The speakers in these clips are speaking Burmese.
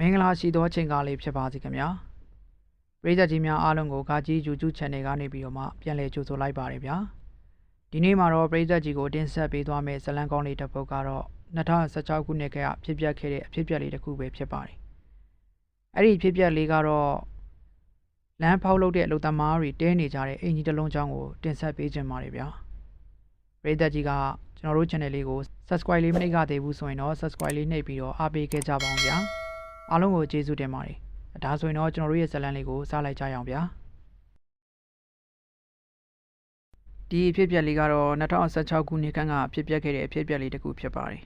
မင်္ဂလာရှိသောအချိန်ကားလေးဖြစ်ပါစေခင်ဗျာပရိသတ်ကြီးများအားလုံးကိုကာကြီး YouTube Channel ကနေပြီးတော့မှပြန်လည်ကြိုဆိုလိုက်ပါတယ်ဗျာဒီနေ့မှာတော့ပရိသတ်ကြီးကိုတင်ဆက်ပေးသွားမယ့်ဇလံကောင်းလေးတစ်ပုဒ်ကတော့2016ခုနှစ်ကဖြစ်ပျက်ခဲ့တဲ့အဖြစ်အပျက်လေးတစ်ခုပဲဖြစ်ပါတယ်အဲ့ဒီဖြစ်ပျက်လေးကတော့လမ်းဖောက်လုပ်တဲ့အလုပ်သမားတွေတဲနေကြတဲ့အင်ကြီးတစ်လုံးချောင်းကိုတင်ဆက်ပေးခြင်းပါတယ်ဗျာပရိသတ်ကြီးကကျွန်တော်တို့ channel လေးကို subscribe လေးမနှိပ်ကြသေးဘူးဆိုရင်တော့ subscribe လေးနှိပ်ပြီးတော့အားပေးခဲ့ကြပါအောင်ဗျာ အားလုံးကိုကျေးဇူးတင်ပါတယ်ဒါဆိုရင်တော့ကျွန်တော်တို့ရဲ့ဇာတ်လမ်းလေးကိုစလိုက်ကြရအောင်ဗျာဒီအဖြစ်အပျက်လေးကတော့2016ခုနှစ်ခန့်ကဖြစ်ပျက်ခဲ့တဲ့အဖြစ်အပျက်လေးတစ်ခုဖြစ်ပါတယ်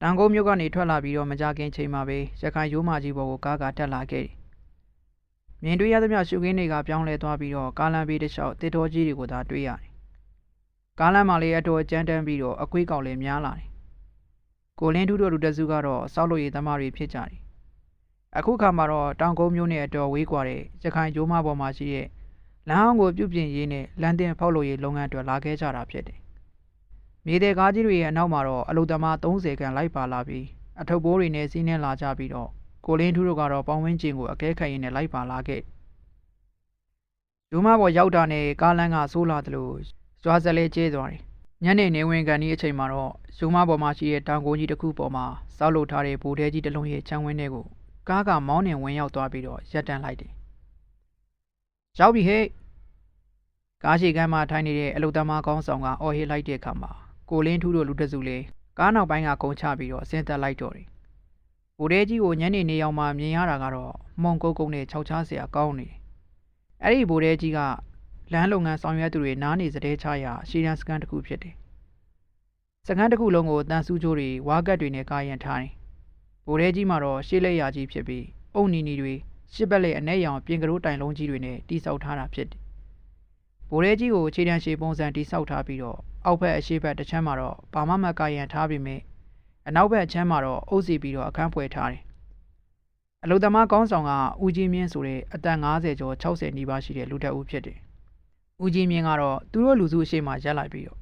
တန်ကုန်းမြို့ကနေထွက်လာပြီးတော့မကြခင်ချိန်မှာပဲရခိုင်ရိုးမကြီးဘော်ကိုကားကတက်လာခဲ့တယ်မြင်တွေ့ရသမျှရှုခင်းတွေကပြောင်းလဲသွားပြီးတော့ကားလမ်းဘေးတစ်လျှောက်တစ်တော်ကြီးတွေကိုသာတွေ့ရတယ်ကားလမ်းမှာလည်းအတော်ကြမ်းတမ်းပြီးတော့အခွေးကောင်လည်းများလာတယ် ကိုလင်းထူးတို့လူတစုကတော့စောက်လို့ရည်သမားတွေဖြစ်ကြတယ်အခုခါမှာတော့တောင်ကုန်းမြို့နယ်အတော်ဝေးကွာတဲ့ရခိုင်ကျိုးမပေါ်မှာရှိတဲ့လမ်းအောင်ကိုပြုပြင်ရေးနဲ့လမ်းတင်ဖောက်လို့ရေးလုပ်ငန်းတွေလာခဲ့ကြတာဖြစ်တယ်မြေတဲ့ကားကြီးတွေရဲ့အနောက်မှာတော့အလုသမား30ခန့်လိုက်ပါလာပြီးအထုပ်ဘိုးတွေနဲ့စီးနှင်းလာကြပြီးတော့ကိုလင်းထူးတို့ကတော့ပေါင်းဝင်းကျင်ကိုအကဲခတ်ရင်းနဲ့လိုက်ပါလာခဲ့ဒူမဘော်ရောက်တာနဲ့ကားလမ်းကဆိုးလာတယ်လို့ရွာစလဲကျဲသွားတယ် ညနေနေဝင်ကန်ဒီအချိန်မှာတော့ရုံးမပေါ်မှာရှိတဲ့တောင်ကုန်းကြီးတစ်ခုပေါ်မှာစောက်လုပ်ထားတဲ့ဗိုလ်တဲကြီးတစ်လုံးရဲ့ခြံဝင်းထဲကိုကားကမောင်းနှင်ဝင်ရောက်သွားပြီးတော့ရပ်တန့်လိုက်တယ်။ရောက်ပြီဟဲ့။ကားရှိကမ်းမှာထိုင်နေတဲ့အလုသမားကောင်းဆောင်ကအော်ဟစ်လိုက်တဲ့အခါမှာကိုလင်းထူးတို့လူတစုလေးကားနောက်ပိုင်းကကုန်းချပြီးတော့ဆင်းသက်လိုက်တော့တယ်။ဗိုလ်တဲကြီးကိုညနေနေရောက်မှမြင်ရတာကတော့မုံကုတ်ကုတ်နဲ့ခြောက်ချားစရာကောင်းနေတယ်။အဲ့ဒီဗိုလ်တဲကြီးက လမ်းလုပ်ငန်းဆောင်ရွက်သူတွေနားနေစတဲ့ချရာရှီရန်စကန်တစ်ခုဖြစ်တယ်။စကန်တစ်ခုလုံးကိုတန်ဆူးကြိုးတွေဝါကတ်တွေနဲ့ကာရင်ထားတယ်။ဗိုလ်ရဲကြီးမှာတော့ရှေးလက်ရာကြီးဖြစ်ပြီးအုံနီနီတွေရှစ်ဘက်လက်အ내ရောင်ပြင်ကရိုးတိုင်လုံးကြီးတွေနဲ့တိဆောက်ထားတာဖြစ်တယ်။ဗိုလ်ရဲကြီးကိုခြေတန်းရှည်ပုံစံတိဆောက်ထားပြီးတော့အောက်ဘက်အရှိဘက်တစ်ချမ်းမှာတော့ဘာမှမကာရင်ထားပြီးမြဲအနောက်ဘက်အချမ်းမှာတော့အုပ်စီပြီးတော့အခန်းဖွယ်ထားတယ်။အလုသမားကောင်းဆောင်ကဦးကြီးမြင့်ဆိုတဲ့အသက်50ကျော်60နီးပါးရှိတဲ့လူတက်ဦးဖြစ်တယ်။ ဦးကြီးမြင့်ကတော့သူတို့လူစုအရှိမှရက်လိုက်ပြီးတော့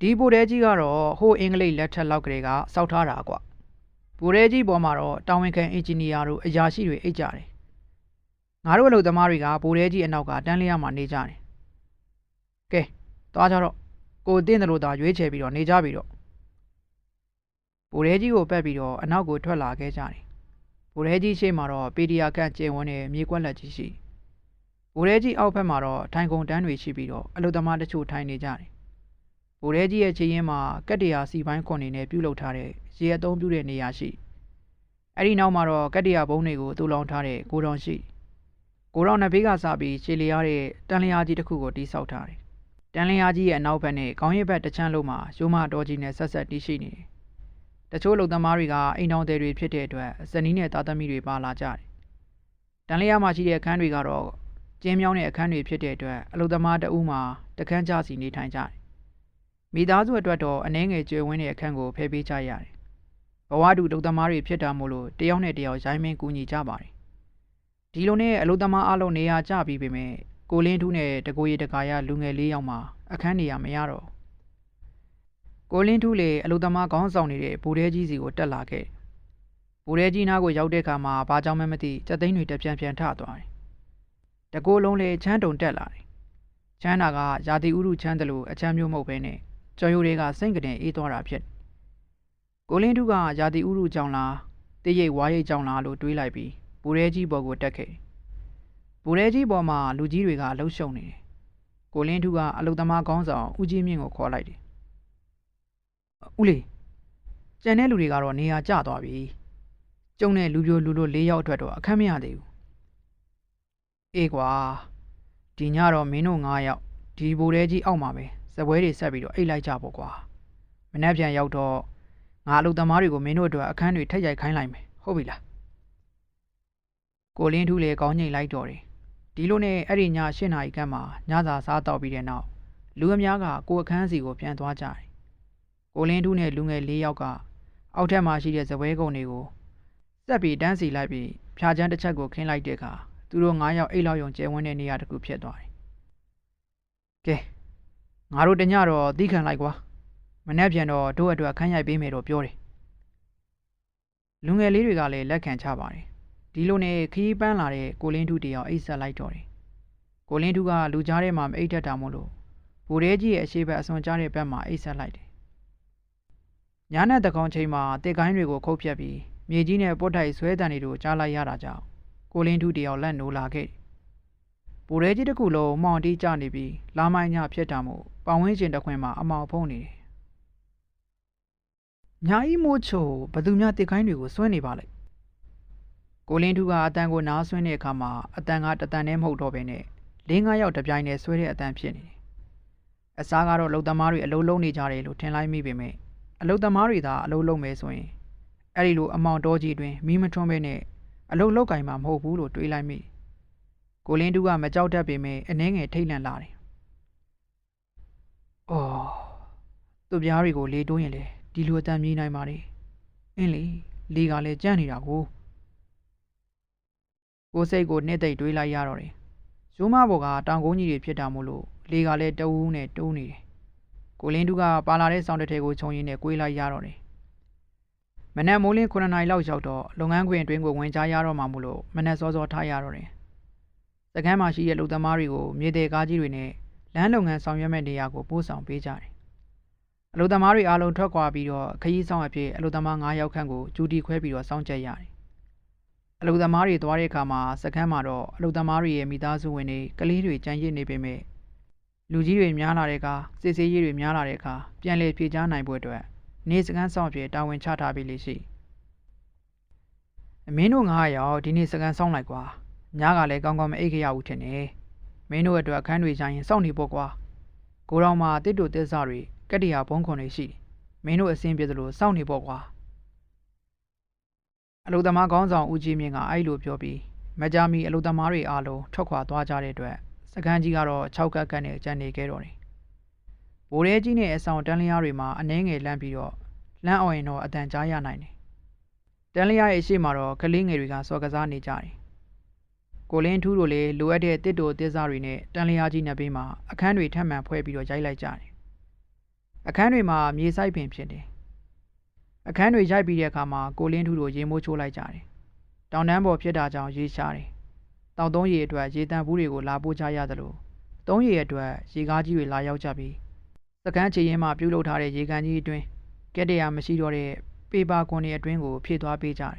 ဒီဗိုလ်ရဲကြီးကတော့ဟိုအင်္ဂလိပ်လက်ထက်လောက်ကလေးကစောက်ထားတာကွာဗိုလ်ရဲကြီးပေါ်မှာတော့တာဝန်ခံအင်ဂျင်နီယာတို့အရာရှိတွေအိတ်ကြတယ်ငါတို့အလုပ်သမားတွေကဗိုလ်ရဲကြီးအနောက်ကတန်းလျားမှာနေကြတယ်ကဲသွားကြတော့ကိုတင်းတယ်လို့သာရွေးချယ်ပြီးတော့နေကြပြီတော့ဗိုလ်ရဲကြီးကိုပက်ပြီးတော့အနောက်ကိုထွက်လာခဲ့ကြတယ်ဗိုလ်ရဲကြီးရှေ့မှာတော့ပီဒီယာခန့်ကျင်းဝန်းတဲ့မြေကွက်လက်ကြီးရှိ ဗိုလ်ရဲကြီးအောက်ဘက်မှာတော့ထိုင်ကုန်တန်းတွေရှိပြီးတော့အလုပ်သမားတချို့ထိုင်နေကြတယ်ဗိုလ်ရဲကြီးရဲ့ခြေရင်းမှာကက်တရာစီပိုင်းခွန်နေနဲ့ပြုတ်လုထားတဲ့ရေအသုံးပြုတဲ့နေရာရှိအဲ့ဒီနောက်မှာတော့ကက်တရာဘုံတွေကိုတူလောင်ထားတဲ့ကိုတောင်ရှိကိုတောင်နှစ်ဘေးကစပြီးခြေလျားတဲ့တန်လျာကြီးတစ်ခုကိုတိဆောက်ထားတယ်တန်လျာကြီးရဲ့အနောက်ဘက်နဲ့ခေါင်းရစ်ဘက်တစ်ချမ်းလုံးမှာရိုးမတော်ကြီးနဲ့ဆက်ဆက်တည်ရှိနေတယ်တချို့လုံသမားတွေကအိမ်တော်တွေတွေဖြစ်တဲ့အတွက်ဇနီးနဲ့သားသမီးတွေပါလာကြတယ်တန်လျာမှာရှိတဲ့အခန်းတွေကတော့ ကျင်းမြောင်းတဲ့အခန်းတွေဖြစ်တဲ့အတွက်အလုသမားတအူးမှာတခန်းကြစီနေထိုင်ကြတယ်မိသားစုအတွက်တော့အနှဲငယ်ကျွေဝင်းတဲ့အခန်းကိုဖယ်ပေးကြရတယ်။ဘဝတူဒုသမားတွေဖြစ်တာမို့လို့တယောက်နဲ့တယောက်ရိုင်းမင်းကူညီကြပါတယ်။ဒီလိုနဲ့အလုသမားအလုံးနေရာကျပြီးပေမဲ့ကိုလင်းထူးနဲ့တကိုရီတကာရလူငယ်လေးယောက်မှအခန်းနေရာမရတော့ကိုလင်းထူးလေအလုသမားခေါင်းဆောင်နေတဲ့ဘူရဲကြီးစီကိုတက်လာခဲ့။ဘူရဲကြီးနားကိုရောက်တဲ့အခါမှာဘာကြောင့်မှမသိစက်သိန်းတွေတပြန်ပြန်ထသွားတယ်။ တကိုယ်လုံးလေချမ်းတုံတက်လာတယ်။ချမ်းနာကရာသီဥတုချမ်းတယ်လို့အချမ်းမျိုးမဟုတ်ပဲနဲ့ကျော်ရိုတွေကစိတ်ကတင်အေးသွားတာဖြစ်ကိုလင်းထုကရာသီဥရုကြောင့်လားတိရိတ်ဝါရိတ်ကြောင့်လားလို့တွေးလိုက်ပြီးဘူရဲကြီးဘော်ကိုတက်ခဲ့ဘူရဲကြီးဘော်မှာလူကြီးတွေကလှုပ်ရှုံနေတယ်ကိုလင်းထုကအလုသမားကောင်းဆောင်ဦးကြီးမြင့်ကိုခေါ်လိုက်တယ်ဦးလေးကျန်တဲ့လူတွေကတော့နေရာကျသွားပြီကျုံတဲ့လူပြိုလူလို့၄ယောက်အတွက်တော့အခက်မရသေးဘူး အေးကွာဒီညတော့မင်းတို့၅ယောက်ဒီဘူရဲကြီးအောက်မှာပဲစပွဲတွေဆက်ပြီးတော့အိတ်လိုက်ကြပေါ့ကွာမနှက်ပြန်ရောက်တော့ငါအလုပ်သမားတွေကိုမင်းတို့အတွက်အခန်းတွေထက်ရိုက်ခိုင်းလိုက်မယ်ဟုတ်ပြီလားကိုလင်းထူးလေကောင်းငိတ်လိုက်တော့တယ်ဒီလိုနဲ့အဲ့ဒီည၈နာရီခန့်မှာညစာစားတော့ပြီးတဲ့နောက်လူအများကကိုအခန်းစီကိုပြန်သွားကြတယ်ကိုလင်းထူးနဲ့လူငယ်၄ယောက်ကအောက်ထပ်မှာရှိတဲ့ဇပွဲကုံတွေကိုစက်ပြီးတန်းစီလိုက်ပြီးဖြာချမ်းတစ်ချက်ကိုခင်းလိုက်တဲ့အခါ သူတို့၅ယောက်အိတ်လောက်ယုံကျဲဝန်းတဲ့နေရာတစ်ခုဖြစ်သွားတယ်ကဲငါတို့တညတော့သီးခံလိုက်ကွာမနေ့ပြန်တော့တို့အတွက်အခန်းရိုက်ပေးမယ်တော့ပြောတယ်လူငယ်လေးတွေကလည်းလက်ခံချပါတယ်ဒီလိုနဲ့ခီးပန်းလာတဲ့ကိုလင်းထုတယောက်အိတ်ဆက်လိုက်တော့တယ်ကိုလင်းထုကလူကြားထဲမှာမအိတ်တတ်တာမို့လို့ဘူရဲကြီးရဲ့အရှိဘက်အစွန်ကြားတဲ့ဘက်မှာအိတ်ဆက်လိုက်တယ်ညနေတကောင်ချိန်မှာတစ်ကိုင်းတွေကိုခုတ်ဖြတ်ပြီးမြေကြီးနဲ့ပုတ်တိုက်ဆွဲတန်တွေကိုကြားလိုက်ရတာကြောင့် ကိုလင်းထုတယောက်လက်နိုးလာခဲ့တယ်ဘူရဲကြီးတစ်ခုလုံးမောင်တီးကျနေပြီးလာမိုင်းညဖြစ်တာမို့ပောင်ဝင်းကျင်တစ်ခွင်မှာအမောင်ဖုံးနေတယ်ညာဤမိုးချိုဘသူများတစ်ကိုင်းတွေကိုဆွဲနေပါလိုက်ကိုလင်းထူကအတန်ကိုနားဆွင်းတဲ့အခါမှာအတန်ကတတန်နဲ့မဟုတ်တော့ဘဲနဲ့၄၅ယောက်တစ်ပြိုင်နဲ့ဆွဲတဲ့အတန်ဖြစ်နေတယ်။အစားကတော့လုံသမားတွေအလုံးလုံးနေကြတယ်လို့ထင်လိုက်မိပေမဲ့အလုံသမားတွေသာအလုံးလုံးမယ်ဆိုရင်အဲ့ဒီလိုအမောင်တော်ကြီးတွင်မီးမထွန်းဘဲနဲ့ အလုံးလောက်ကင်မှာမဟုတ်ဘူးလို့တွေးလိုက်မိတယ်။ကိုလင်းထူကမကြောက်တတ်ပေမဲ့အနှဲငယ်ထိတ်လန့်လာတယ်။အော်သူ့ပြားတွေကိုလေတိုးရင်လေဒီလိုအတန်မြည်နိုင်ပါလေ။အင်းလေလေကလည်းကြမ်းနေတာကိုကိုယ်စိတ်ကိုနှစ်သိမ့်တွေးလိုက်ရတော့တယ်။ဇိုးမဘော်ကတောင်ကုန်းကြီးတွေဖြစ်တာမို့လို့လေကလည်းတဝူးနဲ့တိုးနေတယ်။ကိုလင်းတူကပါလာတဲ့ဆောင်းတစ်ထည်ကိုခြုံရင်းနဲ့꿰လိုက်ရတော့တယ်။ မနက်မိုးလင်း9နာရီလောက်ရောက်တော့လုပ်ငန်းခွင်အတွင်းကိုဝင်ကြရတော့မှမို့လို့မနက်စောစောထားရတော့တယ်။စကမ်းမှာရှိတဲ့လူသမားတွေကိုမြေသေးကားကြီးတွေနဲ့လမ်းလုပ်ငန်းဆောင်ရွက်မဲ့နေရာကိုပို့ဆောင်ပေးကြတယ်။အလူသမားတွေအားလုံးထွက်ခွာပြီးတော့ခရီးဆောင်အဖြစ်အလူသမား9ယောက်ခန့်ကိုဂျူတီခွဲပြီးတော့စောင့်ကြပ်ရတယ်။အလူသမားတွေသွားတဲ့အခါမှာစကမ်းမှာတော့အလူသမားတွေရဲ့မိသားစုဝင်တွေကလေးတွေကြံရစ်နေပေမဲ့လူကြီးတွေများလာတဲ့အခါစစ်ဆေးရေးတွေများလာတဲ့အခါပြန်လည်ဖြေကြားနိုင်ဖို့အတွက် နေစကမ်းဆောင်အဖြစ်တာဝန်ချထားပေးလိမ့်ရှိ။အမင်းတို့9ယောက်ဒီနေ့စကမ်းဆောင်လိုက်ကွာ။ညကလည်းကောင်းကောင်းမအိတ်ခရဘူးထင်တယ်။မင်းတို့အတွက်အခန်းတွေဆိုင်ရင်စောင့်နေဖို့ကွာ။ကိုတော်မှာတစ်တို့တစ်စတွေကတ္တရာဘုံခွန်တွေရှိတယ်။မင်းတို့အစင်ပြေသလိုစောင့်နေဖို့ကွာ။အလုသမားကောင်းဆောင်ဦးကြီးမြင့်ကအဲ့လိုပြောပြီးမကြမီအလုသမားတွေအားလုံးထွက်ခွာသွားကြတဲ့အတွက်စကန်းကြီးကတော့6ကပ်ကပ်နဲ့ကြံနေခဲ့တော့တယ်။ဘိုးရဲကြီးနဲ့အဆောင်တန်းလျားတွေမှာအနှဲငယ်လန့်ပြီးတော့ လန့်အောင်ရင်တော့အတန်ကြားရနိုင်တယ်။တန်းလျားရဲ့အရှိမတော့ကလေးငယ်တွေကစော်ကစားနေကြတယ်။ကိုလင်းထူးတို့လည်းလိုအပ်တဲ့တစ်တိုတစ်စားတွေနဲ့တန်းလျားကြီးနှစ်ဘေးမှာအခန်းတွေထပ်မံဖွဲပြီးတော့ရိုက်လိုက်ကြတယ်။အခန်းတွေမှာမြေဆိုင်ပင်ဖြစ်တယ်။အခန်းတွေရိုက်ပြီးတဲ့အခါမှာကိုလင်းထူးတို့ရေမိုးချိုးလိုက်ကြတယ်။တောင်တန်းပေါ်ဖြစ်တာကြောင့်ရေရှားတယ်။တောင်သုံးရေအတွက်ရေတံဘူးတွေကိုလာပို့ကြရသလိုသုံးရေအတွက်ရေကားကြီးတွေလာရောက်ကြပြီးစကန်းချေရင်မှာပြုတ်လုထားတဲ့ရေကန်ကြီးအတွင်း ကက်တရာမရှိတော့တဲ့ပေပါကွန်တွေအတွင်းကို ဖြည့်သွားပေးကြတယ်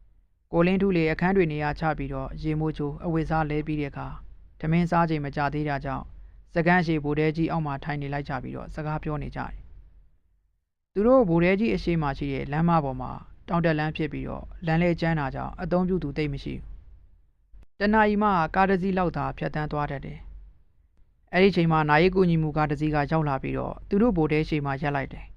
။ကိုလင်းထူးလေအခန်းတွေနေရာချပြီးတော့ရေမိုးချိုးအဝိစားလဲပြီးတဲ့အခါဓမင်းစားချိန်မကြသေးတာကြောင့်စကန်းရှိဘူတဲကြီးအောက်မှာထိုင်နေလိုက်ကြပြီးတော့စကားပြောနေကြတယ်။သူတို့ဘူတဲကြီးအရှိမှရှိတဲ့လမ်းမပေါ်မှာတောင်တက်လမ်းဖြစ်ပြီးတော့လမ်းလဲကျန်းတာကြောင့်အုံပြုသူတိတ်မရှိဘူး။တနာရီမှကားတစ်စီးလောက်သာဖြတ်တန်းသွားတတ်တယ်။အဲ့ဒီချိန်မှာနိုင်ရီကူညီမှုကားတစ်စီးကရောက်လာပြီးတော့သူတို့ဘူတဲရှိမှရက်လိုက်တယ်။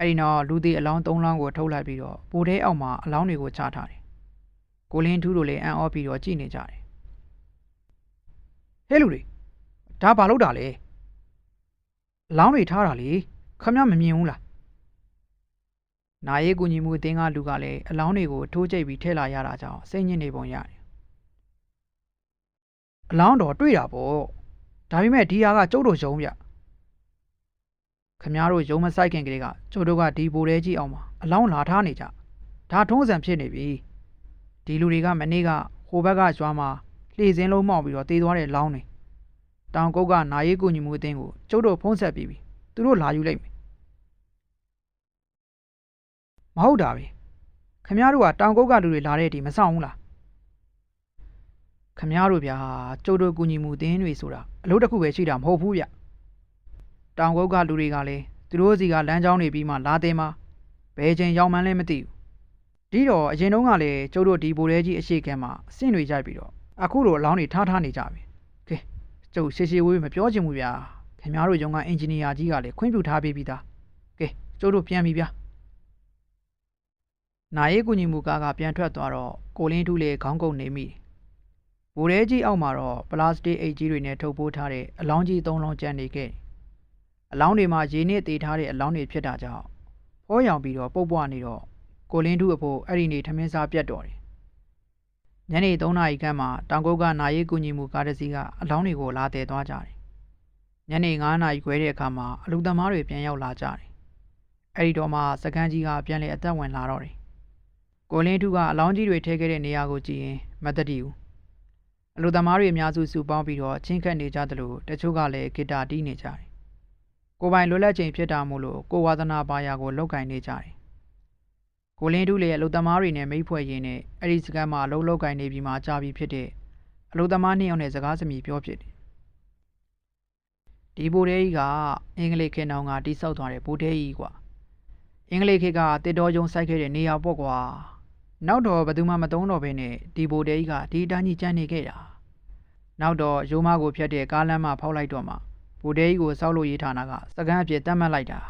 အဲ့ဒီနောက်လူသေးအလောင်း၃လောင်းကိုထုတ်လိုက်ပြီးတော့ဘူတဲအောက်မှာအလောင်းတွေကိုချထားတယ်။ကိုလင်းထူးတို့လည်းအံ့ဩပြီးတော့ကြည့်နေကြတယ်။ဟဲ့လူတွေဒါဘာလို့တာလဲအလောင်းတွေထားတာလေခမမမြင်ဘူးလားနာရီကူညီမှုအတင်းကလူကလည်းအလောင်းတွေကိုထိုးကျိတ်ပြီးထည့်လာရတာကြောင့်စိတ်ညစ်နေပုံရတယ်အလောင်းတော်တွေ့တာပေါ့ဒါပေမဲ့ဒီဟာကကျုပ်တို့ယုံဗျ ခမတို့ယုံမဆိုင်ခင်ကလေးကကျုပ်တို့ကဒီဘိုးတဲကြီးအောင်မှာအလောင်းလာထားနေကြဒါထုံးစံဖြစ်နေပြီဒီလူတွေကမနေ့ကဟိုဘက်ကကျွမ်းမှာလှေစင်းလုံးမောက်ပြီးတော့တေးသွားတဲ့လောင်းတွေတောင်ကုတ်ကနာရီကူညီမှုအသင်းကိုကျုပ်တို့ဖုံးဆက်ပြီးပြီသူတို့လာယူလိုက်မယ်မဟုတ်တာပဲခမရတို့ကတောင်ကုတ်ကလူတွေလာတဲ့ဒီမဆောင်ဘူးလားခမရတို့ဗျာကျုပ်တို့ကူညီမှုအသင်းတွေဆိုတာအလုပ်တစ်ခုပဲရှိတာမဟုတ်ဘူးဗျ တောင်ကုတ်ကလူတွေကလည်းသူတို့စီကလမ်းကြောင်းနေပြီးမှလာတယ်မှာဘယ်ချိန်ရောက်မှန်းလဲမသိဘူးဒီတော့အရင်တုန်းကလည်းကျုပ်တို့ဒီဘိုးတဲကြီးအရှိကဲမှာအဆင့်တွေရိုက်ပြီးတော့အခုလိုအလောင်းတွေထားထားနေကြပြီကဲကျုပ်ရှေရှေဝေးမပြောချင်ဘူးဗျာခင်ဗျားတို့ရုံကအင်ဂျင်နီယာကြီးကလည်းခွင့်ပြုထားပေးပြီးသားကဲကျုပ်တို့ပြန်ပြီဗျာနာရီကူညီမှုကားကပြန်ထွက်သွားတော့ကိုလင်းထူးလေးခေါင်းကုပ်နေမိဘိုးရဲကြီးအောက်မှာတော့ပလတ်စတစ်အိတ်ကြီးတွေနဲ့ထုတ်ပိုးထားတဲ့အလောင်းကြီး၃လောင်းကျန်နေခဲ့ အလောင်းတွေမှာရေနစ်တည်ထားတဲ့အလောင်းတွေဖြစ်တာကြောင့်ဖောရောင်ပြီးတော့ပုတ်ပွားနေတော့ကိုလင်းထူးအဖို့အဲ့ဒီနေထမင်းစားပြတ်တော်တယ်ညနေ3နာရီခန့်မှာတောင်ကုတ်ကနာရီကူညီမှုကားတစ်စီးကအလောင်းတွေကိုလာတည်သွားကြတယ်။ညနေ9နာရီခွဲတဲ့အခါမှာအလူသမားတွေပြန်ရောက်လာကြတယ်။အဲဒီတော့မှစကန်းကြီးကပြန်လေအသက်ဝင်လာတော့တယ်။ကိုလင်းထုကအလောင်းကြီးတွေထဲခဲ့တဲ့နေရာကိုကြည့်ရင်မတတိဘူးအလူသမားတွေအများစုစုပေါင်းပြီးတော့ချင်းခတ်နေကြသလိုတချို့ကလည်းဂီတာတီးနေကြတယ် ကိုပိုင်လွတ်လပ်ချိန်ဖြစ်တာမို့လို့ကိုဝါသနာပါရာကိုလောက်ကင်နေကြတယ်ကိုလင်းထုလည်းအလူသမားတွေနဲ့မိတ်ဖွဲ့ရင်းနဲ့အဲ့ဒီစကမ်းမှာအလုံးလောက်ကင်နေပြီးမှကြာပြီဖြစ်တဲ့အလူသမားနှစ်ယောက်နဲ့စကားစမြည်ပြောဖြစ်တယ်ဒီဘိုတဲကြီးကအင်္ဂလိပ်ခေတ်နောင်ကတိဆောက်သွားတဲ့ဘိုတဲကြီးကွာအင်္ဂလိပ်ခေတ်ကတစ်တော်ကြုံစိုက်ခဲ့တဲ့နေရာပေါ့ကွာနောက်တော့ဘယ်သူမှမသုံးတော့ဘဲနဲ့ဒီဘိုတဲကြီးကဒီအတိုင်းကြီးကျန်နေခဲ့တာနောက်တော့ရိုးမကိုဖြတ်တဲ့ကားလမ်းမှာဖောက်လိုက်တော့မှ ဘိုတဲကြီးကိုစောက်လို့ရေးထားတာကစကန်းအဖြစ်တတ်မှတ်လိုက်တာ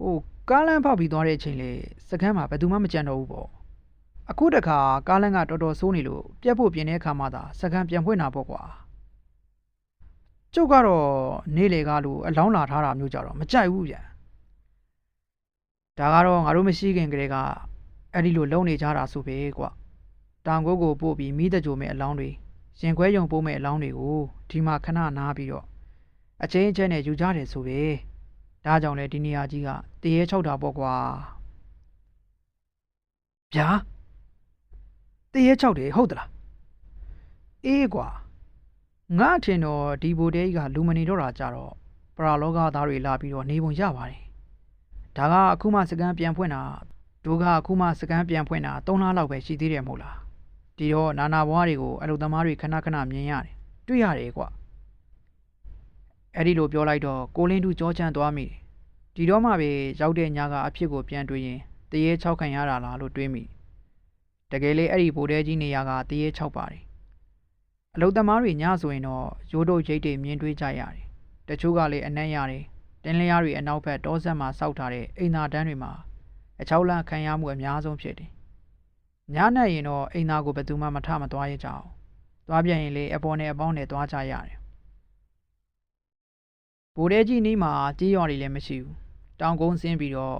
ဟိုကားလမ်းဖောက်ပြီးသွားတဲ့အချိန်လေစကန်းမှာဘယ်သူမှမကြံတော့ဘူးပေါ့အခုတခါကားလမ်းကတော်တော်ဆိုးနေလို့ပြတ်ဖို့ပြင်တဲ့အခါမှသာစကန်းပြန်ဖွင့်တာပေါ့ကွာကျုပ်ကတော့နေလေကားလို့အလောင်းလာထားတာမျိုးကြတော့မကြိုက်ဘူးဗျာဒါကတော့ငါတို့မရှိခင်ကတည်းကအဲ့ဒီလိုလုံနေကြတာဆိုပဲကွာတောင်ကုတ်ကိုပို့ပြီးမိတကြိုမဲ့အလောင်းတွေ ရင်ခွဲယုံပို့မဲ့အလောင်းတွေကိုဒီမှာခဏနားပြီးတော့အချင်းအချင်းနဲ့ယူကြတယ်ဆိုပဲဒါကြောင့်လေဒီနေရာကြီးကတရေချောက်တာပေါ့ကွာဗျာတရေချောက်တယ်ဟုတ်သလားအေးကွာငါအထင်တော့ဒီဘိုတဲကြီးကလူမနေတော့တာကြတော့ပရာလောကသားတွေလာပြီးတော့နေပုံရပါတယ်။ဒါကအခုမှစကန်ပြန်ဖွင့်တာဒုကအခုမှစကန်ပြန်ဖွင့်တာ3လလောက်ပဲရှိသေးတယ်မဟုတ်လား။ ဒီတော့နာနာဘွားတွေကိုအလုသမားတွေခဏခဏမြင်ရတယ်။တွေ့ရတယ်ကွာ။အဲ့ဒီလိုပြောလိုက်တော့ကိုလင်းတူကြောချမ်းသွားမိတယ်။ဒီတော့မှပဲရောက်တဲ့ညကအဖြစ်ကိုပြန်တွေးရင်တရေ6ခံရတာလားလို့တွေးမိ။တကယ်လေအဲ့ဒီဘိုတဲကြီးနေရာကတရေ6ပါတယ်။အလုသမားတွေညဆိုရင်တော့ရိုးတို့ရိတ်တွေမြင်တွေ့ကြရတယ်။တချို့ကလည်းအနက်ရတယ်။တင်းလျားတွေအနောက်ဘက်တောဆက်မှာစောက်ထားတဲ့အိမ်သာတန်းတွေမှာအချောက်လန့်ခံရမှုအများဆုံးဖြစ်တယ်။ ညနဲ့ရင်တော့အိမ်သာကိုဘယ်သူမှမထမသွားရကြအောင်။သွားပြန်ရင်လေအပေါ်နဲ့အပေါင်းနဲ့သွားကြရတယ်။ဘိုးတဲကြီးနီးမှာကြီးရွာတွေလည်းမရှိဘူး။တောင်ကုန်းဆင်းပြီးတော့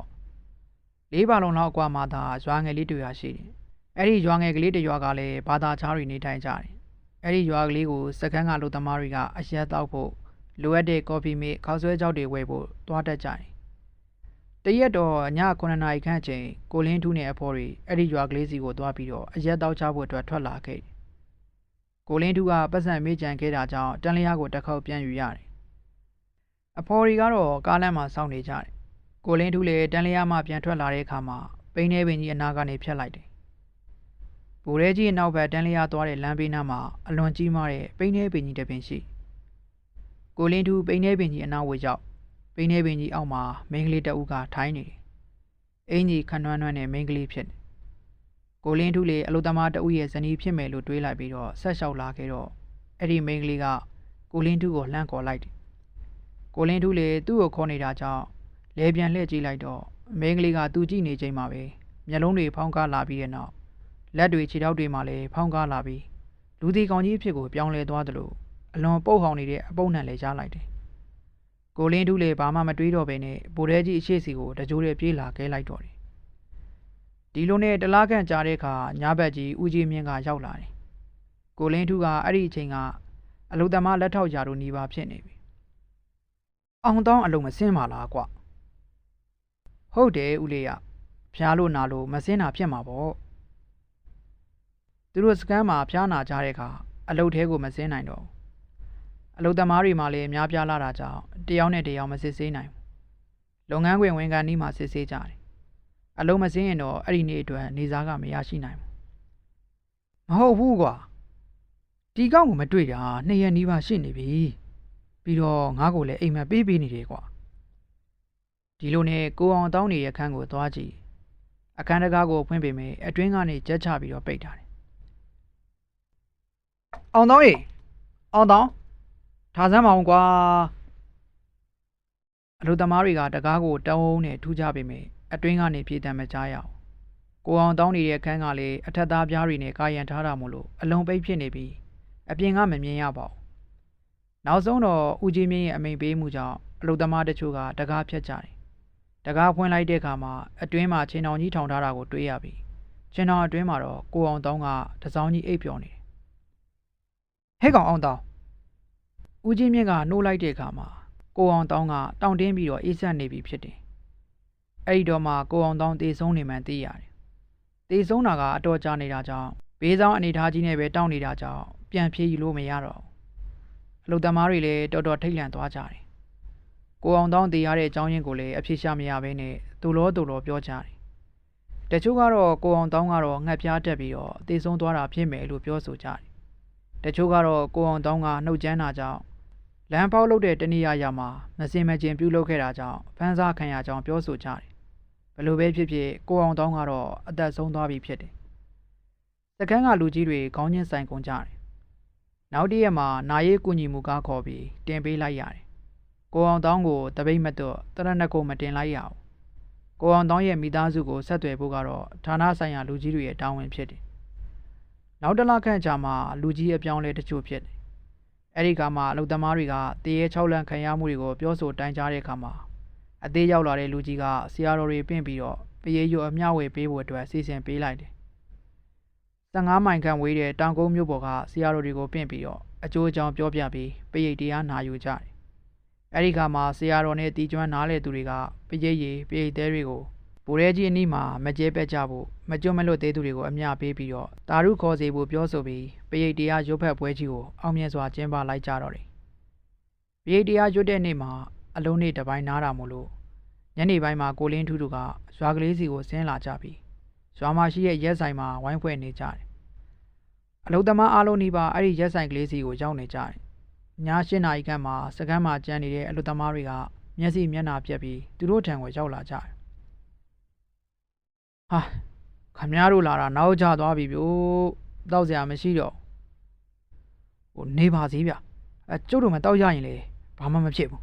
လေးပါလုံးလောက်အကွာမှသာရွာငယ်လေးတွေရရှိတယ်။အဲ့ဒီရွာငယ်ကလေးတစ်ရွာကလည်းဘာသာချားတွေနေထိုင်ကြတယ်။အဲ့ဒီရွာကလေးကိုစကန်းကလူသမားတွေကအရက်တောက်ဖို့လိုအပ်တဲ့ကော်ဖီမေခောက်ဆွဲကြောက်တွေဝယ်ဖို့တွားတတ်ကြတယ်။ တရက်တော့ည9နာရီခန့်အချိန်ကိုလင်းထူးနဲ့အဖေါ်တွေအဲ့ဒီရွာကလေးစီကိုတွားပြီးတော့အရက်တောက်ချဖို့အတွက်ထွက်လာခဲ့တယ်။ကိုလင်းထူးကပတ်စံမေးကြံခဲ့တာကြောင့်တန်လျားကိုတစ်ခေါက်ပြန်ယူရတယ်။အဖေါ်တွေကတော့ကားလမ်းမှာစောင့်နေကြတယ်။ကိုလင်းထူးလည်းတန်လျားမှပြန်ထွက်လာတဲ့အခါမှာပိန်းနေပင်ကြီးအနာကနေဖြတ်လိုက်တယ်။ဗိုလ်ရဲကြီးအနောက်ဘက်တန်းလျားသွားတဲ့လမ်းဘေးနားမှာအလွန်ကြီးမားတဲ့ပိန်းနေပင်ကြီးတစ်ပင်ရှိကိုလင်းထူပိန်းနေပင်ကြီးအနောက်ဝေရောက် ပိန်းနေပင်ကြီးအောက်မှာမိန်းကလေးတအုပ်ကထိုင်းနေတယ်အင်ကြီးခန့်နှွမ်းနှွမ်းနဲ့မိန်းကလေးဖြစ်တယ်ကိုလင်းထူလေအလုသမားတအုပ်ရဲ့ဇနီးဖြစ်မယ်လို့တွေးလိုက်ပြီးတော့ဆက်လျှောက်လာခဲ့တော့အဲ့ဒီမိန်းကလေးကကိုလင်းထူကိုလှမ်းခေါ်လိုက်တယ်ကိုလင်းထူလေသူ့ကိုခေါ်နေတာကြောင့်လဲပြန်လှည့်ကြည့်လိုက်တော့မိန်းကလေးကသူ့ကြည့်နေချိန်မှာပဲမျက်လုံးတွေဖောင်းကားလာပြီးတဲ့နောက်လက်တွေခြေထောက်တွေမှာလည်းဖောင်းကားလာပြီးလူဒီကောင်ကြီးအဖြစ်ကိုပြောင်းလဲသွားသလိုအလွန်ပုတ်ဟောင်နေတဲ့အပုပ်နှံလည်းရလိုက်တယ်။ ကိုလင်းထူးလည်းဘာမှမတွေးတော့ဘဲနဲ့ဗိုလ်ရဲကြီးအရှိစီကိုတကြိုးတည်းပြေးလာခဲလိုက်တော့တယ်။ဒီလိုနဲ့တလားခန့်ကြာတဲ့အခါညဘက်ကြီးဦးကြီးမြင့်ကရောက်လာတယ်။ကိုလင်းထူးကအဲ့ဒီအချိန်ကအလုသမားလက်ထောက်ရာတို့နေပါဖြစ်နေပြီ။အောင်တောင်းအလုံးမစင်းပါလားကွ။ဟုတ်တယ်ဦးလေးရဖျားလို့နာလို့မစင်းတာဖြစ်မှာပေါ့။သူတို့စကမ်းမှာဖျားနာကြတဲ့အခါအလုတ်သေးကိုမစင်းနိုင်တော့ဘူး အလုတ်သမားတွေမှလည်းအများပြားလာတာကြောင့်တယောက်နဲ့တယောက်မစစ်ဆေးနိုင်ဘူးလုပ်ငန်းခွင်ဝန်ခံနီးမှစစ်ဆေးကြတယ်အလုံးမစင်းရင်တော့အဲ့ဒီနေ့အတွက်နေစားကမရရှိနိုင်ဘူးမဟုတ်ဘူးကွာဒီကောက်ကိုမတွေ့တာနှစ်ရက်နီးပါးရှိနေပြီပြီးတော့ငါ့ကိုလည်းအိမ်မက်ပေးပေးနေတယ်ကွာဒီလိုနဲ့ကိုအောင်တောင်းနေရခန်းကိုသွားကြည့်အခန်းတကားကိုဖွင့်ပေမဲ့အတွင်းကနေကြက်ချပြီးတော့ပိတ်ထားတယ်အောင်တောင်းရေအောင်တောင်း ထားစမ်းမအောင်ကွာအလူသမားတွေကတကားကိုတုံးနဲ့ထူးကြပေမဲ့အတွင်းကနေပြေးတံမကြားရအောင်ကိုအောင်တောင်းနေတဲ့အခန်းကလည်းအထက်သားပြားတွေနဲ့ကာယံထားတာမို့လို့အလုံးပိတ်ဖြစ်နေပြီးအပြင်ကမမြင်ရပါဘူးနောက်ဆုံးတော့ဦးကြီးမင်းရဲ့အမိန်ပေးမှုကြောင့်အလူသမားတချို့ကတကားဖြတ်ကြတယ်တကားဖွင့်လိုက်တဲ့အခါမှာအတွင်းမှာချင်းတောင်ကြီးထောင်ထားတာကိုတွေ့ရပြီးချင်းတောင်အတွင်းမှာတော့ကိုအောင်တောင်းကတစောင်းကြီးအိပ်ပျော်နေတယ်ဟဲ့ကောင်အောင်တောင်း ဦးကြီးမြင့်ကနှိုးလိုက်တဲ့အခါမှာကိုအောင်တောင်းကတောင့်တင်းပြီးတော့အေးဆက်နေပြီဖြစ်တယ်အဲ့ဒီတော့မှကိုအောင်တောင်းတေဆုံးနေမှန်းသိရတယ်တေဆုံးတာကအတော်ကြာနေတာကြောင့်ဘေးဆောင်အနေထားကြီးနဲ့ပဲတောင်းနေတာကြောင့်ပြန်ပြေးယူလို့မရတော့ဘူးအလုပ်သမားတွေလည်းတော်တော်ထိတ်လန့်သွားကြတယ်ကိုအောင်တောင်းတည်ရတဲ့အကြောင်းရင်းကိုလည်းအဖြေရှာမရဘဲနဲ့သူလောသူလောပြောကြတယ်တချို့ကတော့ကိုအောင်တောင်းကတော့ငှက်ပြားတက်ပြီးတော့တေဆုံးသွားတာဖြစ်မယ်လို့ပြောဆိုကြတယ်တချို့ကတော့ကိုအောင်တောင်းကနှုတ်ကြမ်းတာကြောင့် လမ်းပေါက်လုပ်တဲ့တနည်းအားရမှာမစင်မကျင်ပြုလုပ်ခဲ့တာကြောင့်ဖမ်းစားခံရကြောင်းပြောဆိုကြတယ်ဘယ်လိုပဲဖြစ်ဖြစ်ကိုအောင်တောင်းကတော့အသက်ဆုံးသွားပြီဖြစ်တယ်စကန်းကလူကြီးတွေခေါင်းချင်းဆိုင်ကုန်ကြတယ်နောက်တစ်ရက်မှာနာရေးကူညီမှုကားခေါ်ပြီးတင်ပေးလိုက်ရတယ်ကိုအောင်တောင်းကိုတပိတ်မတော့တရဏက်ကိုမတင်လိုက်ရဘူးကိုအောင်တောင်းရဲ့မိသားစုကိုဆက်သွယ်ဖို့ကတော့ဌာနဆိုင်ရာလူကြီးတွေရဲ့တာဝန်ဖြစ်တယ်နောက်တစ်လခန့်ကြာမှလူကြီးအပြောင်းလဲတချို့ဖြစ်တယ် အဲ့ဒီကမှအလုသမားတွေကတရေ၆လန့်ခံရမှုတွေကိုပြောဆိုတိုင်ကြားတဲ့အခါမှာအသေးရောက်လာတဲ့လူကြီးကဆရာတော်တွေပင့်ပြီးတော့ပရေရွအမျှဝေပေးဖို့အတွက်စီစဉ်ပေးလိုက်တယ်15မိုင်ခန့်ဝေးတဲ့တောင်ကုန်းမြို့ပေါ်ကဆရာတော်တွေကိုပင့်ပြီးတော့အကျိုးအကြောင်းပြောပြပြီးပရိတ်တရားနာယူကြတယ်အဲ့ဒီကမှဆရာတော်နဲ့တီကျွမ်းနားလေသူတွေကပရိတ်ရီပရိတ်သေးတွေကိုဗိုလ်ရဲကြီးအနီးမှာမကျဲပက်ကြဖို့ မကြွမလွတ်သေးသူတွေကိုအမျှပေးပြီးတော့တာရုခေါ်စီဖို့ပြောဆိုပြီးပရိတ်တရားရုပ်ဖက်ပွဲကြီးကိုအောင်မြင်စွာကျင်းပလိုက်ကြတော့တယ်ပရိတ်တရားရွတ်တဲ့နေ့မှာအလုံးနေ့တစ်ပိုင်းနားတာမို့လို့ညနေပိုင်းမှာကိုလင်းထူးတို့ကရွာကလေးစီကိုဆင်းလာကြပြီးရွာမှာရှိတဲ့ရက်ဆိုင်မှာဝိုင်းဖွဲ့နေကြတယ်အလုသမားအားလုံးဒီပါအဲ့ဒီရက်ဆိုင်ကလေးစီကိုရောက်နေကြတယ်ည၈နာရီခန့်မှာစကမ်းမှာကျန်နေတဲ့အလုသမားတွေကမျက်စိမျက်နှာပြက်ပြီးသူတို့ထံကိုရောက်လာကြတယ်ဟာ ခမည်းတော်လာတာနောက်ကျသွားပြီဗျို့တောက်စရာမရှိတော့ဟိုနေပါစီဗျအဲကျုပ်တို့မတောက်ရရင်လေဘာမှမဖြစ်ဘူး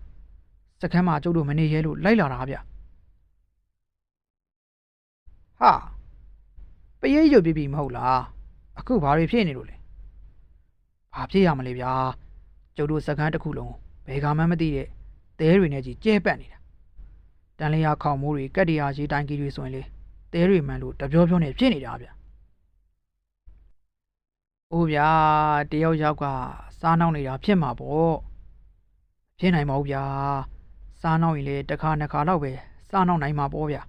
စကမ်းမှာကျုပ်တို့မနေရဲလို့လိုက်လာတာဗျဟာပရိတ်ရွတ်ပြီးပြီမဟုတ်လားအခုဘာတွေဖြစ်နေလို့လဲဘာဖြစ်ရမလဲဗျာကျုပ်တို့စကမ်းတစ်ခုလုံးဘယ်ကမှမသိတဲ့သဲတွေနဲ့ကြီးကျဲပတ်နေတာတန်လျာခေါင်မိုးတွေကက်တရာကြီးတိုင်းကြီးတွေဆိုရင်လေ သဲတွေမှန်လို့တပြောပြောနဲ့ဖြစ်နေတာဗျအိုးဗျာတယောက်ယောက်ကစားနှောင်းနေတာဖြစ်မှာပေါ့ဖြစ်နိုင်မဟုတ်ဗျာစားနှောင်းရင်လေတစ်ခါနှစ်ခါတော့ပဲစားနှောင်းနိုင်မှာပေါ့ဗျာ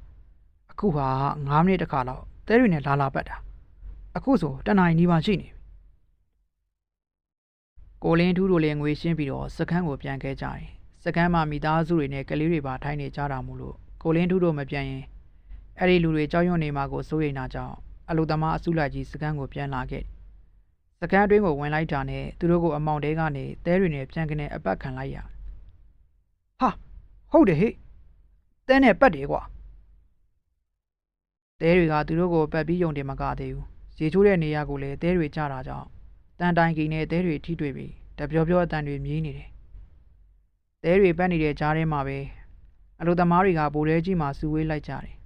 အခုဟာ9မိနစ်တစ်ခါတော့သဲတွေနဲ့လာလာပတ်တာအခုဆိုတနင်္လာနီးပါရှိနေပြီကိုလင်းထူးတို့လည်းငွေရှင်းပြီးတော့စကန်းကိုပြန်ခဲ့ကြတယ်စကန်းမှာမိသားစုတွေနဲ့ကလေးတွေပါထိုင်နေကြတာမို့လို့ကိုလင်းထူးတို့မပြန်ရင် အဲ့ဒီလူတွေကြောက်ရွံ့နေမှာကိုစိုးရိမ်တာကြောင့်အလုသမားအစုလိုက်ကြီးစကန်းကိုပြန်လာခဲ့စကန်းအတွင်းကိုဝင်လိုက်တာနဲ့သူတို့ကိုအမောင်တဲကနေတဲတွေနဲ့ပြန်ကနေအပတ်ခံလိုက်ရဟာဟုတ်တယ်ဟေ့တဲနဲ့ပတ်တယ်ကွာတဲတွေကသူတို့ကိုပတ်ပြီးယုံတယ်မကသေးဘူးရေချိုးတဲ့နေရာကိုလည်းတဲတွေကြတာကြောင့်တန်တိုင်ကီနဲ့တဲတွေထိတွေ့ပြီးတပြောပြောအတန်တွေမြည်နေတယ်တဲတွေပတ်နေတဲ့ကြားထဲမှာပဲအလုသမားတွေကဗိုလ်ရဲကြီးမှစုဝေးလိုက်ကြတယ်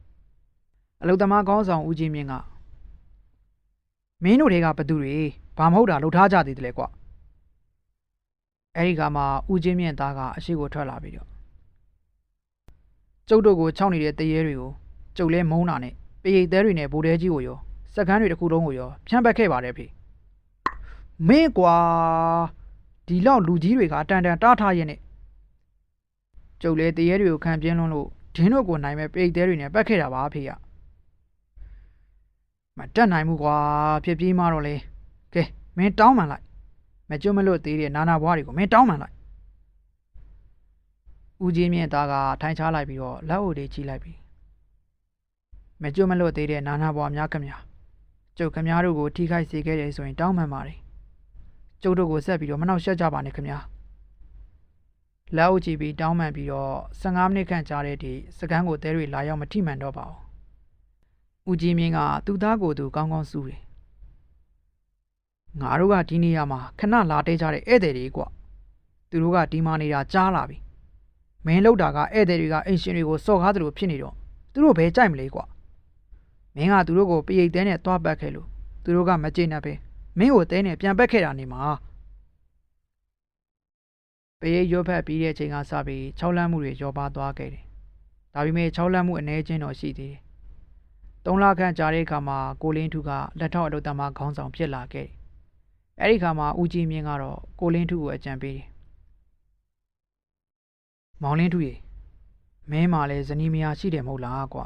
အလုသမားကောင်းဆောင်ဦးကြီးမြင့်ကမင်းတို့တွေကဘသူတွေဘာမဟုတ်တာလှုပ်ထားကြသေးတယ်လေကွအဲဒီကမှဦးချင်းမြင့်သားကအရှိကိုထွက်လာပြီးတော့ကျုပ်တို့ကိုခြောက်နေတဲ့တရေတွေကိုကျုပ်လဲမုန်းတာနဲ့ပရိတ်သေးတွေနဲ့ဗိုလ်တဲကြီးကိုရောစကန်းတွေတစ်ခုလုံးကိုရောဖြန့်ပတ်ခဲ့ပါတယ်ဖေမင်းကွာဒီလောက်လူကြီးတွေကတန်တန်တားထားရင်နဲ့ကျုပ်လဲတရေတွေကိုခံပြင်းလွန်းလို့ဒင်းတို့ကိုနိုင်မဲ့ပရိတ်သေးတွေနဲ့ပတ်ခဲ့တာပါဖေရ မတက်နိုင်ဘူးကွာဖြစ်ပြီးမှတော့လေကဲမင်းတောင်းမှန်လိုက်မကျွတ်မလွတ်သေးတဲ့နာနာဘွားတွေကိုမင်းတောင်းမှန်လိုက်ဦးကြီးမြင့်သားကထိုင်ချလိုက်ပြီးတော့လက်အုပ်လေးကြီးလိုက်ပြီးမကျွတ်မလွတ်သေးတဲ့နာနာဘွားများခင်ဗျာကျုပ်ခင်ဗျားတို့ကိုထိခိုက်စေခဲ့တယ်ဆိုရင်တောင်းမှန်ပါတယ်ကျုပ်တို့ကိုဆက်ပြီးတော့မနှောက်ယှက်ကြပါနဲ့ခင်ဗျာလက်အုပ်ကြည့်ပြီးတောင်းမှန်ပြီးတော့15မိနစ်ခန့်ကြာတဲ့အထိစကန်းကိုတဲတွေလာရောက်မထိမှန်တော့ပါဘူး ဦးကြီးမြင့်ကသူ့သားကိုယ်သူကောင်းကောင်းစူးတယ်ငါတို့ကဒီနေရာမှာခဏလာတဲကြတဲ့ဧည့်သည်တွေကွသူတို့ကဒီမှာနေတာကြားလာပြီမင်းလောက်တာကဧည့်သည်တွေကအိမ်ရှင်တွေကိုစော်ကားသလိုဖြစ်နေတော့သူတို့ဘယ်ကြိုက်မလဲကွမင်းကသူတို့ကိုပရိတ်တဲနဲ့တွားပတ်ခဲ့လို့သူတို့ကမကျေနပ်ပဲမင်းကိုတဲနဲ့ပြန်ပက်ခဲ့တာနေမှာပရိတ်ရွတ်ဖက်ပြီးတဲ့အချိန်ကစပြီး၆လမ်းမှုတွေရောပါသွားခဲ့တယ်ဒါပေမဲ့၆လမ်းမှုအ ਨੇ ချင်းတော့ရှိသေးတယ် သုံးလခန့်ကြာတဲ့အခါမှာကိုလင်းထုကလက်ထောက်အလုပ်သမားခေါင်းဆောင်ဖြစ်လာခဲ့တယ်။အဲဒီအခါမှာဦးကြီးမြင့်ကတော့ကိုလင်းထုကိုအကြံပေးတယ်။မောင်လင်းထုရေမင်းမှလည်းဇနီးမယားရှိတယ်မဟုတ်လားကွ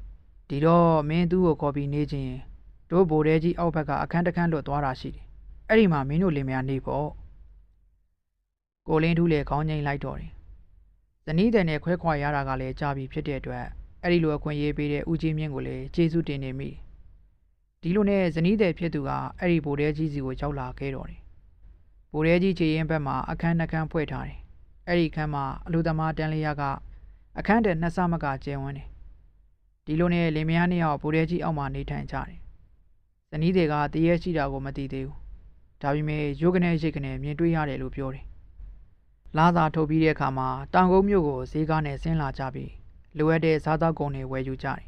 ။ဒီတော့မင်းသူ့ကိုခေါ်ပြီးနေချင်းတို့ဘိုတဲကြီးအောက်ဘက်ကအခန်းတစ်ခန်းလွတ်သွားတာရှိတယ်အဲ့ဒီမှာမင်းတို့လင်မယားနေပေါ့ကိုလင်းထူးလည်းခေါင်းငိမ့်လိုက်တော့တယ်ဇနီးတဲ့နဲ့ခွဲခွာရတာကလည်းကြာပြီဖြစ်တဲ့အတွက် အဲ့ဒီလိုအခွင့်အရေးပေးတဲ့ဦးကြီးမြင့်ကိုလည်းကျေးဇူးတင်နေမိတယ်ဒီလိုနဲ့ဇနီးတဲ့ဖြစ်သူကအဲ့ဒီဘိုတဲကြီးစီကိုရောက်လာခဲ့တော့တယ်ဘိုတဲကြီးခြေရင်ဘက်မှာအခန်းနှစ်ခန်းဖွဲ့ထားတယ်အဲ့ဒီခန်းမှာအလူသမားတန်းလျာကအခန်းတဲ့နှစ်ဆမကကျဲဝန်းတယ်ဒီလိုနဲ့လင်မယားနှစ်ယောက်ဘိုတဲကြီးအောက်မှာနေထိုင်ကြတယ်ဇနီးတွေကတရေရှိတာကိုမသိသေးဘူး။ဒါပေမဲ့ရုပ်ကနေရိတ်ကနေမြင်တွေ့ရတယ်လို့ပြောတယ်။လာသာထုတ်ပြီးတဲ့အခါမှာတောင်ကုန်းမြို့ကိုဈေးကားနဲ့ဆင်းလာကြပြီး လိုအပ်တဲ့စားသောက်ကုန်တွေဝယ်ယူကြတယ်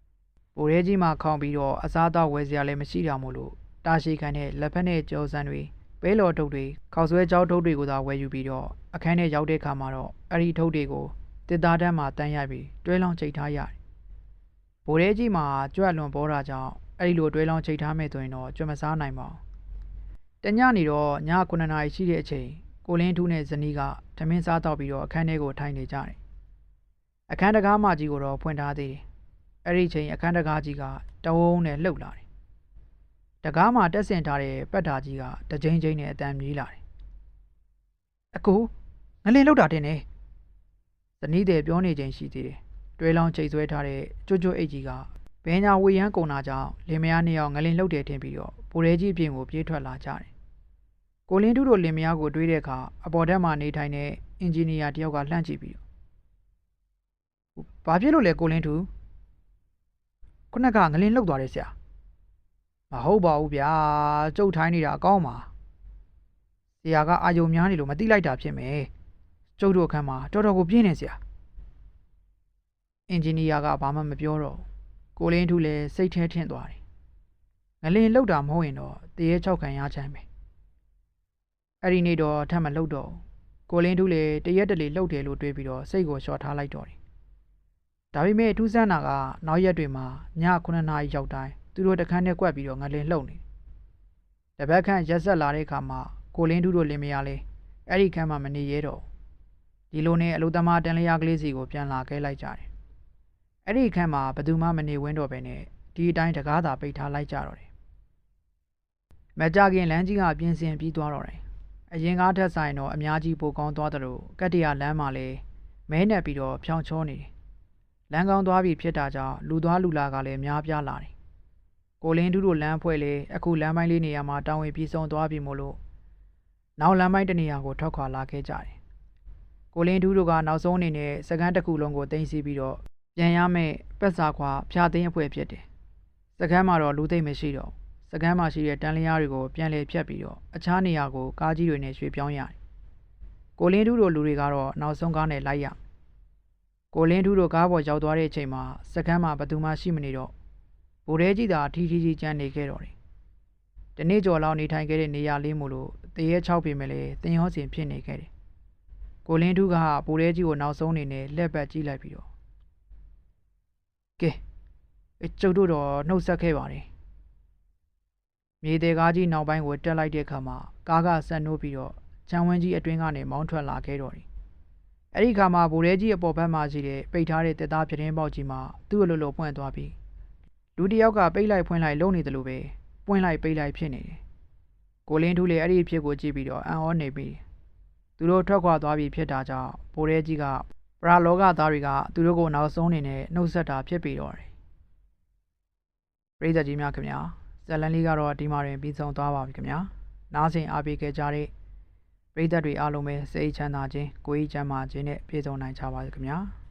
။ပိုရဲကြီးမှာခေါင်ပြီးတော့အစားအသောက်ဝယ်စရာလည်းမရှိတာမို့လို့တာရှိခံတဲ့လက်ဖက်နဲ့ကြောစံတွေပဲလော်ထုတ်တွေခောက်ဆွဲကြောထုတ်တွေကိုသာဝယ်ယူပြီးတော့အခန်းထဲရောက်တဲ့အခါမှာတော့အဲ့ဒီထုတ်တွေကိုတစ်သားတန်းမှာတန်းရိုက်ပြီးတွဲလောင်းချိတ်ထားရတယ်။ပိုရဲကြီးမှာကြွက်လွန်ပေါ်တာကြောင့်အဲ့ဒီလိုတွဲလောင်းချိတ်ထားမယ်ဆိုရင်တော့ကြွမစားနိုင်ပါဘူး။တညနေတော့ည9နာရီရှိတဲ့အချိန်ကိုလင်းထူးနဲ့ဇနီးကဓမင်းစားတော့ပြီးတော့အခန်းထဲကိုထိုင်နေကြတယ်။ အခန်းတကားမကြီးကိုတော့ဖွင့်ထားသေးတယ်။အဲ့ဒီချိန်အခန်းတကားကြီးကတဝုံးနဲ့လှုပ်လာတယ်။တကားမှာတက်ဆင်ထားတဲ့ပက်တာကြီးကတကြိမ်ကြိမ်နဲ့အတန်မြည်လာတယ်။အကိုငလင်လှုပ်တာတင်နေ။ဇနီးတဲ့ပြောနေချိန်ရှိသေးတယ်။တွဲလောင်းချိတ်ဆွဲထားတဲ့ကြွကြွအိတ်ကြီးကဘဲညာဝေရန်ကုန်တာကြောင့်လင်မယားနှစ်ယောက်ငလင်လှုပ်တယ်ထင်ပြီးတော့ပိုရဲကြီးပြင်ကိုပြေးထွက်လာကြတယ်။ကိုလင်းတူတို့လင်မယားကိုတွေးတဲ့အခါအပေါ်ထက်မှနေထိုင်တဲ့အင်ဂျင်နီယာတယောက်ကလှမ်းကြည့်ပြီးတော့ ဘာဖြစ်လို့လဲကိုလင်းတူခုနကငလင်လှုပ်သွားတယ်ဆရာမဟုတ်ပါဘူးဗျာကြုတ်ထိုင်းနေတာအကောင်းပါဆရာကအာယုံများနေလို့မသိလိုက်တာဖြစ်မယ်ကျုပ်တို့အခန်းမှာတော်တော်ကိုပြင်းနေဆရာအင်ဂျင်နီယာကဘာမှမပြောတော့ဘူးကိုလင်းထူးလည်းစိတ်ထဲထင့်သွားတယ်။ငလင်လှုပ်တာမဟုတ်ရင်တော့တရေချောက်ခံရချမ်းပဲ။အဲ့ဒီနေ့တော့ထပ်မလှုပ်တော့ဘူး။ကိုလင်းထူးလည်းတရက်တလေလှုပ်တယ်လို့တွေးပြီးတော့စိတ်ကိုလျှော့ထားလိုက်တော့တယ်။ ဒါပေမဲ့ထူးဆန်းတာကနောက်ရက်တွေမှာည9နာရီရောက်တိုင်းသူတို့တခန်းနဲ့ကွက်ပြီးတော့ငလင်လှုပ်နေတယ်။တပတ်ခန့်ရက်ဆက်လာတဲ့အခါမှာကိုလင်းထူးတို့လင်မယားလေးအဲ့ဒီခန်းမှာမနေရတော့ဘူးဒီလိုနဲ့အလုသမားတန်လျာကလေးစီကိုပြန်လာခဲ့လိုက်ကြတယ်အဲ့ဒီအခန်းမှာဘယ်သူမှမနေဝင်းတော့ပဲနဲ့ဒီအတိုင်းတကားသာပိတ်ထားလိုက်ကြတော့တယ်။မကြခင်လမ်းကြီးကပြင်ဆင်ပြီးသွားတော့တယ်။အရင်ကားထက်ဆိုင်တော့အများကြီးပိုကောင်းသွားတယ်လို့ကတ္တရလမ်းမှာလည်းမဲနဲ့ပြီးတော့ဖြောင်းချောနေတယ်။ လမ်းကောင်းသွားပြီဖြစ်တာကြောင့်လူသွားလူလာကလည်းများပြားလာတယ်။ကိုလင်းတူးတို့လမ်းဖွဲ့လေအခုလမ်းပိုင်းလေးနေရာမှာတောင်းဝင်ပြီးဆုံးသွားပြီမို့လို့နောက်လမ်းပိုင်းတစ်နေရာကိုထွက်ခွာလာခဲ့ကြတယ်။ကိုလင်းတူးတို့ကနောက်ဆုံးအနေနဲ့စကန်တစ်ခုလုံးကိုတင်စီပြီးတော့ပြန်ရမယ့်ပက်စာခွာဖျားသိမ်းအဖွဲ့ဖြစ်တယ်။စကမ်းမှာတော့လူသိမ့်မရှိတော့ဘူးစကမ်းမှာရှိတဲ့တန်လျားတွေကိုပြန်လေဖြတ်ပြီးတော့အခြားနေရာကိုကားကြီးတွေနဲ့ရွှေ့ပြောင်းရတယ်။ကိုလင်းထူးတို့လူတွေကတော့နောက်ဆုံးကားနဲ့လိုက်ရမယ်။ ကိုလင်းထူးတို့ကားပေါ်ရောက်သွားတဲ့အချိန်မှာစကမ်းမှာဘယ်သူမှရှိမနေတော့ဗိုလ်ရဲကြီးသာထီထီကြီးကျန်နေခဲ့တော့တယ်။တနေ့ကျော်လောက်နေထိုင်ခဲ့တဲ့နေရာလေးမို့လို့တရေ6ပေမဲ့လည်းတင်ရောစင်ဖြစ်နေခဲ့တယ်။ကိုလင်းထူးကဗိုလ်ရဲကြီးကိုနောက်ဆုံးအနေနဲ့လက်ပတ်ကြည့်လိုက်ပြီးတော့ကဲအဲကျုပ်တို့တော့နှုတ်ဆက်ခဲ့ပါတယ်မြေသေးကားကြီးနောက်ပိုင်းကိုတက်လိုက်တဲ့အခါမှာကားကဆက်နှိုးပြီးတော့ချမ်းဝင်းကြီးအတွင်းကနေမောင်းထွက်လာခဲ့တော့တယ် အဲ့ဒီခါမှာဗိုလ်ရဲကြီးအပေါ်ဘက်မှာရှိတဲ့ပိတ်ထားတဲ့တက်သားပြတင်းပေါက်ကြီးမှာသူ့အလိုလိုပွင့်သွားပြီးလူတစ်ယောက်ကပိတ်လိုက်ဖွင့်လိုက်လုံနေတယ်လို့ပဲပွင့်လိုက်ပိတ်လိုက်ဖြစ်နေတယ်ကိုလင်းထူးလေအဲ့ဒီအဖြစ်ကိုကြည့်ပြီးတော့အံ့ဩနေပြီးသူတို့ထွက်ခွာသွားပြီးဖြစ်တာကြောင့်ဗိုလ်ရဲကြီးကပရာလောကသားတွေကသူတို့ကိုနောက်ဆုံးအနေနဲ့နှုတ်ဆက်တာဖြစ်ပြီးတော့တယ်။ပရိသတ်ကြီးများခင်ဗျာဇက်လန်လေးကတော့ဒီမှာတွင်ပြီးဆုံးသွားပါပြီခင်ဗျာ။နားဆင်အားပေးခဲ့ကြတဲ့ ပရိသတ်တွေအားလုံးပဲစိတ်ချမ်းသာခြင်းကိုယ်ကြီးချမ်းသာခြင်းနဲ့ပြည့်စုံနိုင်ကြပါစေခင်ဗျာ။